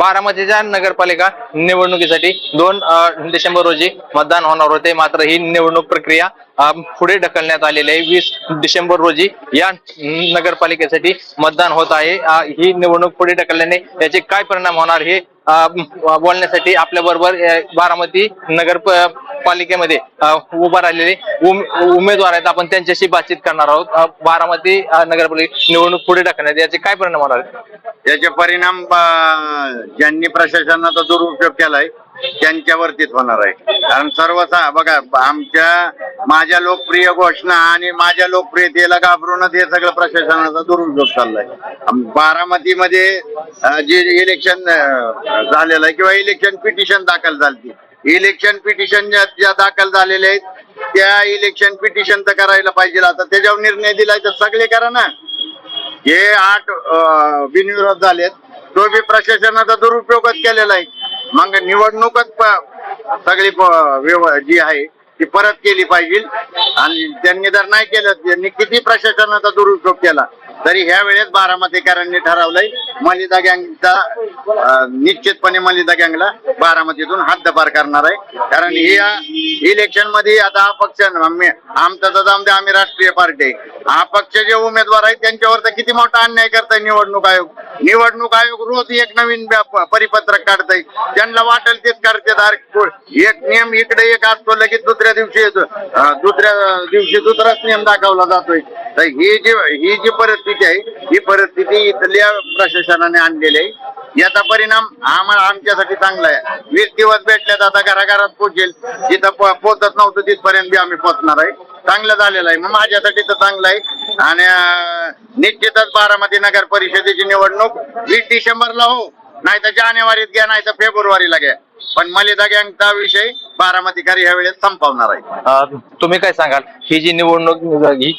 बारामतीच्या नगरपालिका निवडणुकीसाठी दोन डिसेंबर रोजी मतदान होणार होते. मात्र ही निवडणूक प्रक्रिया पुढे ढकलण्यात आलेले आहे. वीस डिसेंबर रोजी या नगरपालिकेसाठी मतदान होत आहे. ही निवडणूक पुढे ढकलल्याने याचे काय परिणाम होणार हे बोलण्यासाठी आपल्या बरोबर बारामती नगर पालिकेमध्ये उभा राहिलेले उम- उमेदवार आहेत. आपण त्यांच्याशी बातचीत करणार आहोत. बारामती नगरपालिका निवडणूक पुढे ढकलण्यात याचे काय परिणाम होणार याचे परिणाम ज्यांनी प्रशासनाचा दुरुपयोग केलाय त्यांच्यावरतीच होणार आहे. कारण सर्व बघा आमच्या माझ्या लोकप्रिय घोषणा आणि माझ्या लोकप्रियतेला घाबरूनच हे सगळं प्रशासनाचा दुरुपयोग चाललाय. बारामतीमध्ये जे इलेक्शन झालेलं आहे किंवा इलेक्शन पिटिशन दाखल झाली इलेक्शन पिटिशन ज्या ज्या दाखल झालेले आहेत त्या इलेक्शन पिटिशन तर करायला पाहिजे. आता त्याच्यावर निर्णय दिलाय तर सगळे करा ना. हे आठ बिनविरोध झालेत. तो बी प्रशासनाचा दुरुपयोगच केलेला आहे. मग निवडणूकच सगळी व्यव- जी आहे ती परत केली पाहिजे. आणि त्यांनी जर नाही केलं त्यांनी किती प्रशासनाचा दुरुपयोग केला तरी ह्या वेळेस बारामतीकरांनी ठरवलंय मलिदा गँगचा निश्चितपणे मलिदा गँगला बारामतीतून हद्दपार करणार आहे. कारण ही इलेक्शनमध्ये आता अपक्ष आमचा तर आम्ही राष्ट्रीय पार्टी आहे. अपक्ष जे उमेदवार आहेत त्यांच्यावर तर किती मोठा अन्याय करताय निवडणूक आयोग. निवडणूक आयोग रोज एक नवीन परिपत्रक काढताय. ज्यांना वाटेल तेच करतात. एक नियम इकडे एक असतो लगेच दुसऱ्या दिवशी दुसऱ्या दिवशी दुसराच नियम दाखवला जातोय. तर ही जी ही जी परिस्थिती आहे ही परिस्थिती इथल्या प्रशासनाने आणलेली आहे. याचा परिणाम आम्हाला आमच्यासाठी चांगला आहे. वीस दिवस भेटल्यात आता घराघरात पोचेल जिथं पो- पोचत नव्हतं तिथपर्यंत बी आम्ही पोचणार आहे. चांगलं झालेलं आहे. मग माझ्यासाठी तर चांगलं आहे. आणि निश्चितच बारामती नगर परिषदेची निवडणूक वीस डिसेंबरला हो. नाही तर जानेवारीत घ्या नाही तर फेब्रुवारीला घ्या. पण मलिदा गँगचा विषय बारामतीकर ह्या वेळेस संपवणार आहे. तुम्ही काय सांगाल? ही जी निवडणूक ही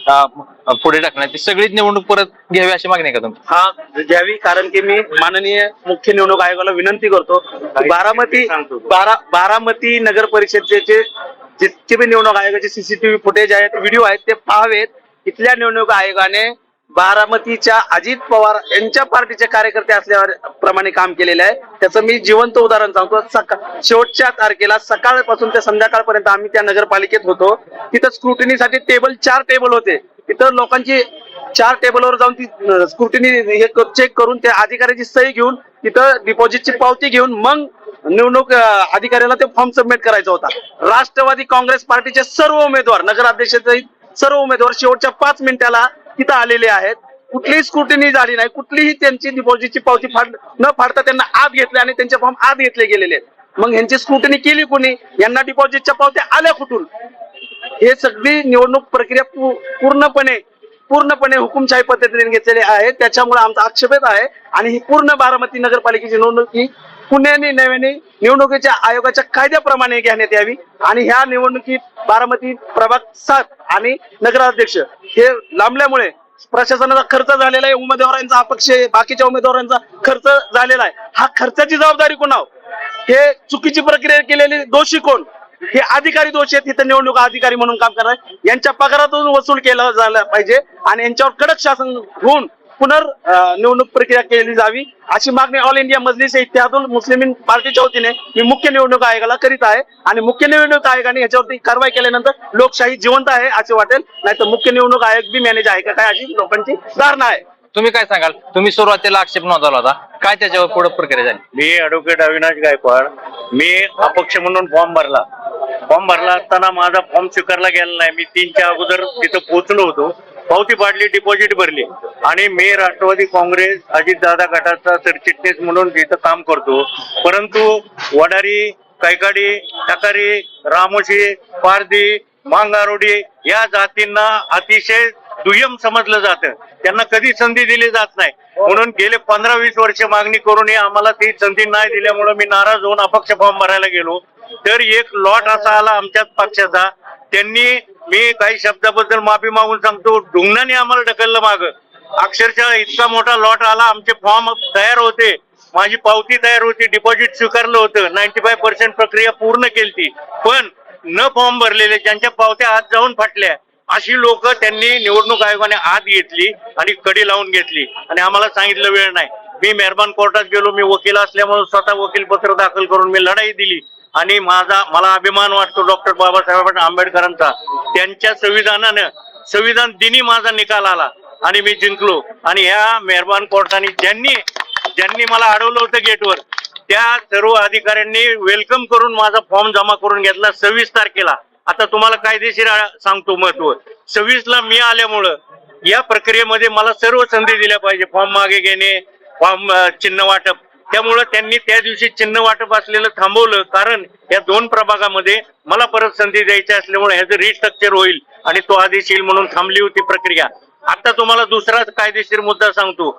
पुढे ती सगळीच निवडणूक परत घ्यावी अशी मागणी आहे का तुमची? हा घ्यावी कारण की मी माननीय मुख्य निवडणूक आयोगाला विनंती करतो बारामती बारा बारामती नगर परिषदेचे जितके बी निवडणूक आयोगाचे सीसीटीव्ही फुटेज आहेत व्हिडिओ आहेत ते पाहावेत. इथल्या निवडणूक आयोगाने बारामतीच्या अजित पवार यांच्या पार्टीचे कार्यकर्ते असल्यावर प्रमाणे काम केलेलं आहे. त्याचं मी जिवंत उदाहरण सांगतो. सका शेवटच्या तारखेला सकाळपासून ते संध्याकाळपर्यंत आम्ही त्या नगरपालिकेत होतो. तिथं स्क्रुटिनीसाठी टेबल चार टेबल होते. तिथं लोकांची चार टेबलवर जाऊन ती स्क्रुटिनी हे चेक करून त्या अधिकाऱ्याची सही घेऊन तिथं डिपॉझिटची पावती घेऊन मग निवडणूक अधिकाऱ्याला ते फॉर्म सबमिट करायचा होता. राष्ट्रवादी काँग्रेस पार्टीचे सर्व उमेदवार नगराध्यक्ष सहित सर्व उमेदवार शेवटच्या पाच मिनिटाला तिथं आलेले आहेत. कुठलीही स्क्रुटिनी झाली नाही. कुठलीही त्यांची डिपॉझिटची पावती फाड न फाडता त्यांना आत घेतले आणि त्यांचे फॉर्म आत घेतले गेलेले आहेत. मग ह्यांची स्क्रुटिनी केली कोणी? यांना डिपॉझिटच्या पावत्या आल्या कुठून? हे सगळी निवडणूक प्रक्रिया पूर्णपणे पूर्णपणे हुकुमशाही पद्धतीने घेतलेली आहे. त्याच्यामुळे आमचा आक्षेप आहे. आणि ही पूर्ण बारामती नगरपालिकेची निवडणूक ही पुण्याने नव्याने निवडणुकीच्या आयोगाच्या कायद्याप्रमाणे घेण्यात यावी आणि ह्या निवडणुकीत बारामती प्रभाग सात आणि नगराध्यक्ष हे लांबल्यामुळे प्रशासनाचा खर्च झालेला आहे उमेदवारांचा अपक्ष बाकीच्या उमेदवारांचा खर्च झालेला आहे. हा खर्चाची जबाबदारी कोणावर? हे चुकीची प्रक्रिया केलेली दोषी कोण? हे अधिकारी दोषी आहेत तिथे निवडणूक अधिकारी म्हणून काम करणार यांच्या पगारातून वसूल केलं झालं पाहिजे आणि यांच्यावर कडक शासन होऊन पुनर निवडणूक प्रक्रिया केली जावी. अशी मागणी ऑल इंडिया मजलिस इत्यादुल मुस्लिमीन पार्टीच्या वतीने मी मुख्य निवडणूक आयोगाला करीत आहे. आणि मुख्य निवडणूक आयोगाने याच्यावरती कारवाई केल्यानंतर लोकशाही जिवंत आहे असे वाटेल. नाही तर मुख्य निवडणूक आयोग बी मॅनेज आहे का काय अशी लोकांची धारणा आहे. तुम्ही काय सांगाल? तुम्ही सुरुवातीला आक्षेप नोंदवला होता. काय त्याच्यावर पुढे प्रक्रिया झाली? मी ऍडव्होकेट अविनाश गायकवाड. मी अपक्ष म्हणून फॉर्म भरला. फॉर्म भरला असताना माझा फॉर्म स्वीकारला गेला नाही. मी तीनच्या अगोदर तिथं पोहोचलो होतो. पावती पाडली डिपॉझिट भरली. आणि मी राष्ट्रवादी काँग्रेस अजितदादा गटाचा सरचिटणीस म्हणून तिथं काम करतो. परंतु वडारी कैकाडी टकारी रामोशी पारदी मांगारोडी या जातींना अतिशय दुय्यम समजलं जातं. त्यांना कधी संधी दिली जात नाही. म्हणून गेले पंधरा वीस वर्ष मागणी करूनही आम्हाला ती संधी नाही दिल्यामुळे मी नाराज होऊन अपक्ष फॉर्म भरायला गेलो. तर एक लॉट असा आला आमच्याच पक्षाचा. त्यांनी मी काही शब्दाबद्दल माफी मागून सांगतो ढुंगणाने आम्हाला ढकललं माग. अक्षरशः इतका मोठा लॉट आला आमचे फॉर्म तयार होते. माझी पावती तयार होती डिपॉझिट स्वीकारलं होतं. नाईन्टी फाय पर्सेंट प्रक्रिया पूर्ण केली पण न फॉर्म भरलेले ज्यांच्या पावत्या आत जाऊन फाटल्या अशी लोक त्यांनी निवडणूक आयोगाने आत घेतली आणि कडी लावून घेतली. आणि आम्हाला सांगितलं वेळ नाही. मी मेहरबान कोर्टात गेलो मी वकील असल्यामुळे स्वतः वकील पत्र दाखल करून मी लढाई दिली. आणि माझा मला अभिमान वाटतो डॉक्टर बाबासाहेब आंबेडकरांचा. त्यांच्या संविधानानं संविधान दिनी माझा निकाल आला आणि मी जिंकलो. आणि ह्या मेहरबान कोर्टाने ज्यांनी ज्यांनी मला अडवलं होतं गेटवर त्या सर्व अधिकाऱ्यांनी वेलकम करून माझा फॉर्म जमा करून घेतला सव्वीस तारखेला. आता तुम्हाला कायदेशीर सांगतो महत्त्व. सव्वीस ला मी आल्यामुळं या प्रक्रियेमध्ये मला सर्व संधी दिल्या पाहिजे. फॉर्म मागे घेणे फॉर्म चिन्ह वाटप त्यामुळं त्यांनी त्या दिवशी चिन्ह वाटप असलेलं थांबवलं. कारण या दोन प्रभागामध्ये मला परत संधी द्यायची असल्यामुळे ह्याचं रिस्ट्रक्चर होईल आणि तो आदेश येईल म्हणून थांबली होती प्रक्रिया. आता तुम्हाला दुसरा कायदेशीर मुद्दा सांगतो.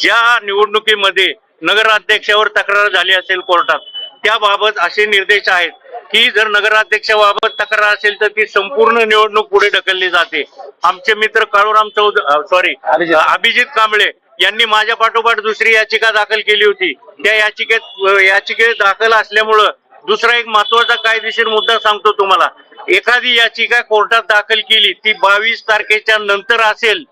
ज्या निवडणुकीमध्ये नगराध्यक्षावर तक्रार झाली असेल कोर्टात त्याबाबत असे निर्देश आहेत की जर नगराध्यक्षाबाबत तक्रार असेल तर ती संपूर्ण निवडणूक पुढे ढकलली जाते. आमचे मित्र काळूराम चौध सॉरी अभिजित कांबळे यांनी माझ्या पाठोपाठ दुसरी याचिका दाखल केली होती. त्या याचिकेत याचिकेत दाखल असल्यामुळं दुसरा एक महत्त्वाचा कायदेशीर मुद्दा सांगतो तुम्हाला. एखादी याचिका कोर्टात दाखल केली ती बावीस तारखेच्या नंतर असेल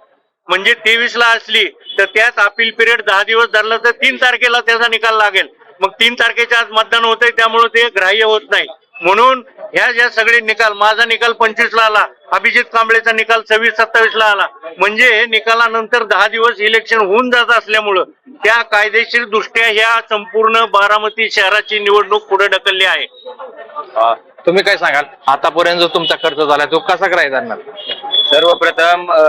म्हणजे तेवीस ला असली तर त्यात अपील पिरियड दहा दिवस धरला तर तीन तारखेला त्याचा निकाल लागेल. मग तीन तारखेच्या आज मतदान होतंय त्यामुळे ते ग्राह्य होत नाही. म्हणून ह्या ज्या सगळे निकाल माझा निकाल पंचवीस ला आला अभिजित कांबळेचा निकाल सव्वीस सत्तावीस ला आला. म्हणजे निकालानंतर दहा दिवस इलेक्शन होऊन जात असल्यामुळं त्या कायदेशीर दृष्ट्या ह्या संपूर्ण बारामती शहराची निवडणूक पुढे ढकलली आहे. तुम्ही काय सांगाल? आतापर्यंत जो तुमचा खर्च झाला तो कसा करायचा जाणार सर्वप्रथम अ,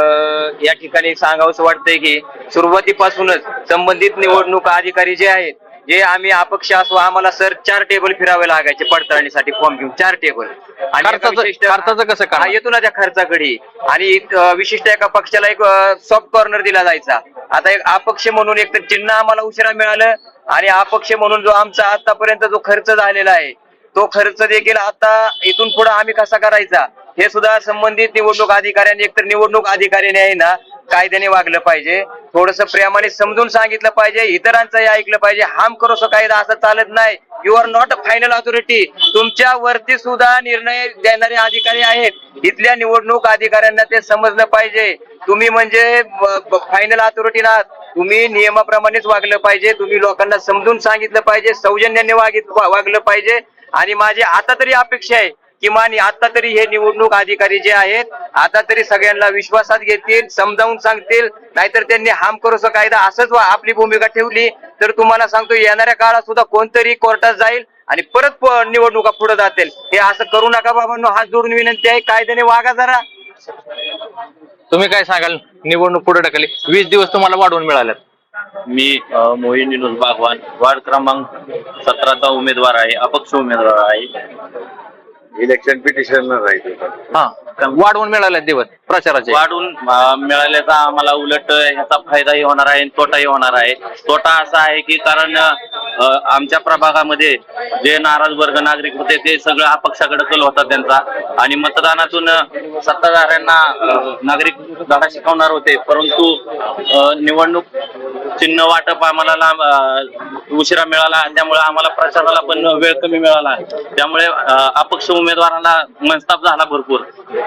या ठिकाणी सांगावंसं वाटतंय की सुरुवातीपासूनच संबंधित निवडणूक अधिकारी जे आहेत जे आम्ही अपक्ष असो आम्हाला सर चार टेबल फिरावे लागायचे पडताळणीसाठी फॉर्म घेऊन चार टेबल. आणि एका खर्चाचं- विशिष्ट- खर्चाचं कसं करणार? हा, येतो ना त्या खर्चाकडे. आणि अ, विशिष्ट एका पक्षाला एक सॉफ्ट कॉर्नर दिला जायचा. आता एक अपक्ष म्हणून एक तर चिन्ह आम्हाला उशिरा मिळालं आणि अपक्ष म्हणून जो आमचा आतापर्यंत जो खर्च झालेला आहे तो खर्च देखील आता इथून पुढे आम्ही कसा करायचा? हे सुद्धा संबंधित निवडणूक अधिकाऱ्यांनी एकतर निवडणूक अधिकाऱ्याने आहे ना कायद्याने वागलं पाहिजे. थोडस प्रेमाने समजून सांगितलं पाहिजे इतरांचंही ऐकलं पाहिजे. हाम करोसो कायदा असं चालत नाही. You are not a final authority तुमच्या वरती सुद्धा निर्णय देणारे अधिकारी आहेत. इथल्या निवडणूक अधिकाऱ्यांना ते समजलं पाहिजे. तुम्ही म्हणजे फायनल ऑथॉरिटी ना. तुम्ही नियमाप्रमाणेच वागलं पाहिजे. तुम्ही लोकांना समजून सांगितलं पाहिजे. सौजन्याने वागित वागलं पाहिजे. आणि माझी आता तरी अपेक्षा आहे किमान आता तरी हे निवडणूक अधिकारी जे आहेत आता तरी सगळ्यांना विश्वासात घेतील समजावून सांगतील नाहीतर त्यांनी हाम करोसो कायदा. असंच आपली भूमिका ठेवली तर तुम्हाला सांगतो येणाऱ्या काळात सुद्धा कोणतरी कोर्टात जाईल आणि परत निवडणुका पुढे जातील. हे असं करू नका बाबांनो हात जोडून विनंती आहे कायद्याने वागा जरा. तुम्ही काय सांगाल? निवडणूक पुढे ढकलली. वीस दिवस तुम्हाला वाढवून मिळाल्यात. मी मोहीन बागवान. वार्ड क्रमांक सतराचा उमेदवार आहे अपक्ष उमेदवार आहे. इलेक्शन पिटिशन राहील हा वाढवून मिळाल्यात दिवस प्रचाराचे. वाढून अ, मिळाल्याचा आम्हाला उलट ह्याचा फायदाही होणार आहे आणि तोटाही होणार आहे. तोटा असा आहे की कारण अ, आमच्या प्रभागामध्ये जे नाराज वर्ग नागरिक होते ते सगळं अपक्षाकडे कल होता त्यांचा. आणि मतदानातून सत्ताधाऱ्यांना नागरिक धडा शिकवणार होते. परंतु निवडणूक चिन्ह वाटप आम्हाला लांब, उशिरा मिळाला. त्यामुळे आम्हाला प्रचाराला पण वेळ कमी मिळाला. त्यामुळे अपक्ष उमेदवारांना मनस्ताप झाला भरपूर.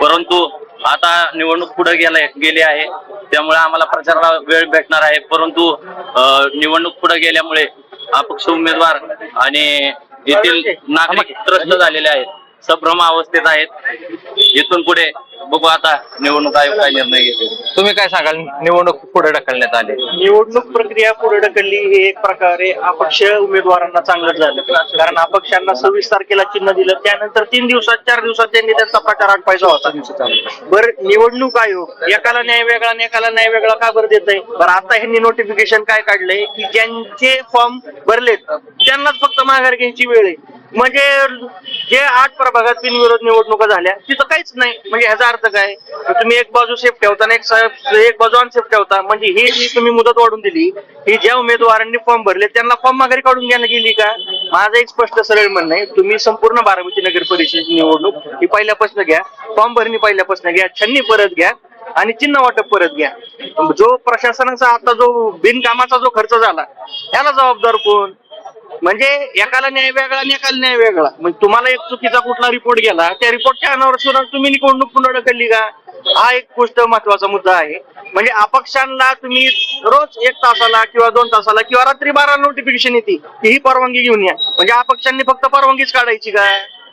परंतु आता निवडणूक पुढे गेले गेली आहे. त्यामुळे आम्हाला प्रचाराला वेळ भेटणार आहे. परंतु निवडणूक पुढे गेल्यामुळे अपक्ष उमेदवार आणि येथील नागरिक त्रस्त झालेले आहेत. संभ्रम अवस्थेत आहेत. इथून पुढे बघू आता निवडणूक आयोग काय निर्णय घेते तुम्ही काय सांगाल? निवडणूक पुढे ढकलण्यात आली. निवडणूक प्रक्रिया पुढे ढकलली हे एक प्रकारे अपक्ष उमेदवारांना चांगलं झालं. कारण अपक्षांना सव्वीस तारखेला चिन्ह दिलं त्यानंतर तीन दिवसात चार दिवसात त्यांनी त्यांचा प्रचार आटपायचा होता. बरं निवडणूक आयोग एकाला न्याय वेगळा आणि एकाला न्याय वेगळा का बरं देत आहे बरं आता ह्यांनी नोटिफिकेशन काय काढलंय? की ज्यांचे फॉर्म भरलेत त्यांनाच फक्त माघार घ्यायची वेळ आहे. म्हणजे जे आठ प्रभागात बिनविरोध निवडणुका झाल्या तिथं काहीच नाही. म्हणजे ह्याचा अर्थ काय? तुम्ही एक बाजू सेफ ठेवता आणि एक एक बाजू अनसेफ ठेवता. म्हणजे ही जी तुम्ही मुदत वाढून दिली ही ज्या उमेदवारांनी फॉर्म भरले त्यांना फॉर्म माघारी काढून घ्यायला गेली का? माझं एक स्पष्ट सरळ म्हणणं आहे तुम्ही संपूर्ण बारामती नगर परिषद निवडणूक ही पहिल्यापासून घ्या फॉर्म भरणी पहिल्यापासून घ्या छन्नी परत घ्या आणि चिन्ह वाटप परत घ्या. जो प्रशासनाचा आता जो बिनकामाचा जो खर्च झाला याला जबाबदार कोण? म्हणजे एकाला न्याय वेगळा आणि एकाला न्याय वेगळा. म्हणजे तुम्हाला एक चुकीचा कुठला रिपोर्ट गेला त्या रिपोर्टच्या अनावर सुद्धा तुम्ही निवडणूक पुन्हा ढकलली का? हा एक गोष्ट महत्त्वाचा मुद्दा आहे. म्हणजे अपक्षांना तुम्ही रोज एक तासाला किंवा दोन तासाला किंवा रात्री बारा नोटिफिकेशन येते ही परवानगी घेऊन या. म्हणजे अपक्षांनी फक्त परवानगीच काढायची का?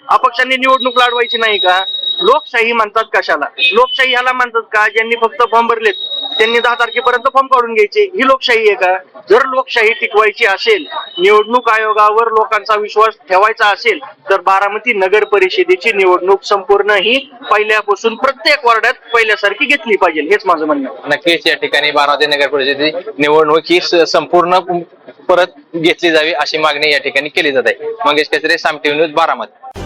अपक्षांनी निवडणूक लढवायची नाही का? लोकशाही म्हणतात कशाला? लोकशाही ह्याला म्हणतात का? ज्यांनी फक्त फॉर्म भरलेत त्यांनी दहा तारखेपर्यंत फॉर्म काढून घ्यायचे. ही लोकशाही आहे का? जर लोकशाही टिकवायची असेल निवडणूक आयोगावर लोकांचा विश्वास ठेवायचा असेल तर बारामती नगर परिषदेची निवडणूक संपूर्ण ही पहिल्यापासून प्रत्येक वार्डात पहिल्यासारखी घेतली पाहिजे. हेच माझं म्हणणं नक्कीच या ठिकाणी बारामती नगर परिषदेची निवडणूक ही संपूर्ण परत घेतली जावी अशी मागणी या ठिकाणी केली जात आहे. Mangesh Kesare Saam TV news Baramati.